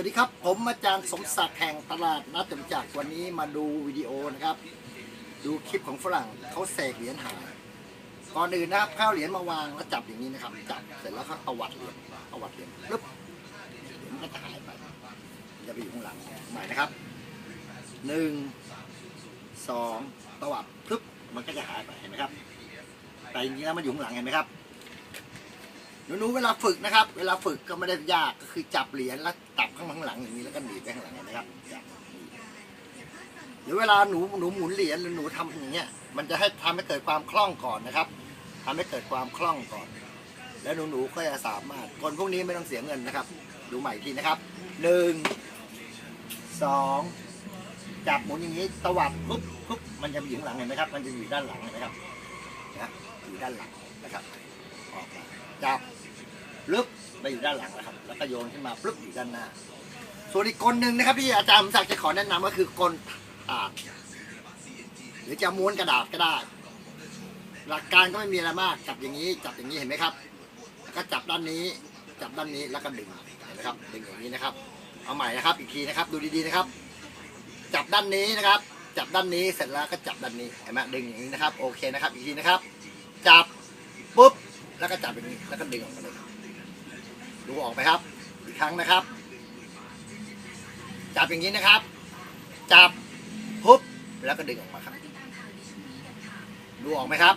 วัสดีครับ ผมอาจารย์สมศักดิ์แห่งตลาดนัดจตุจักวันนี้มาดูวิดีโอนะครับ ดูคลิปของฝรั่งเขาเสกเหรียญหายก่อนอื่นนะครับข้าวเหรียญมาวางแล้วจับอย่างนี้นะครับ จับเสร็จแล้วก็ตวัดเหรียญตวัดเหรียญปึ๊บเหรียญมันก็จะหายไปจะไปอยู่ข้างหลังใหม่นะครับหนึ่งสองตวัดปึ๊บมันก็จะหายไปเห็นไหมครับแต่จริงๆแล้วมันอยู่ข้างหลังเห็นไหมครับ หนูๆเวลาฝึกนะครับ เวลาฝึกก็ไม่ได้ยากก็คือจับเหรียญแล้วจับข้างหลังอย่างนี้แล้วก็หนีบไปข้างหลังนะครับหรือเวลาหนูหนูหมุนเหรียญหรือหนูทำอย่างเงี้ย มันจะให้ทำให้เกิดความคล่องก่อนนะครับทำให้เกิดความคล่องก่อน แล้วหนูๆก็จะสามารถคนพวกนี้ไม่ต้องเสียเงินนะครับ ดูใหม่ทีนะครับหนึ่งสองจับหมุนอย่างนี้ตวัดปุ๊บปุ๊บมันจะอยู่ข้างหลังเห็นไหมครับ มันจะอยู่ด้านหลังเห็นไหมครับนะอยู่ด้านหลังนะครับ ออกจับลึกไปอยู่ด้านหลังนะครับ แล้วก็โยนขึ้นมาปึ๊บอยู่ด้านหน้า ส่วนอีกกลหนึ่งนะครับที่อาจารย์สมศักดิ์จะขอแนะนำก็คือกลอาดหรือจะม้วนกระดาษก็ได้ หลักการก็ไม่มีอะไรมาก จับอย่างนี้ จับอย่างนี้เห็นไหมครับ แล้วก็จับด้านนี้ จับด้านนี้แล้วก็ดึงเห็นไหมครับดึงอย่างนี้นะครับ เอาใหม่นะครับ อีกทีนะครับ ดูดีๆนะครับ จับด้านนี้นะครับ จับด้านนี้เสร็จแล้วก็จับด้านนี้เห็นไหมดึงอย่างนี้นะครับ โอเคนะครับ อีกทีนะครับ จับปุ๊บ แล้วก็จับอย่างนี้แล้วก็ดึงออกมาเลยดูออกไหมครับอีกครั้งนะครับ จับอย่างนี้นะครับ จับปุ๊บแล้วก็ดึงออกมาครับ ดูออกไหมครับ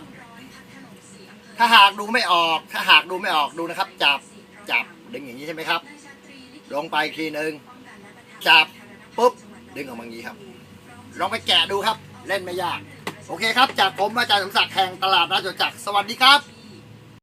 ถ้าหากดูไม่ออก ถ้าหากดูไม่ออกดูนะครับ จับจับดึงอย่างนี้ใช่ไหมครับ ลงไปทีหนึ่งจับปุ๊บดึงออกมาอย่างนี้ครับ ลองไปแกะดูครับ เล่นไม่ยาก โอเคครับ จากผมอาจารย์สมศักดิ์แห่งตลาดราชจักรสวัสดีครับ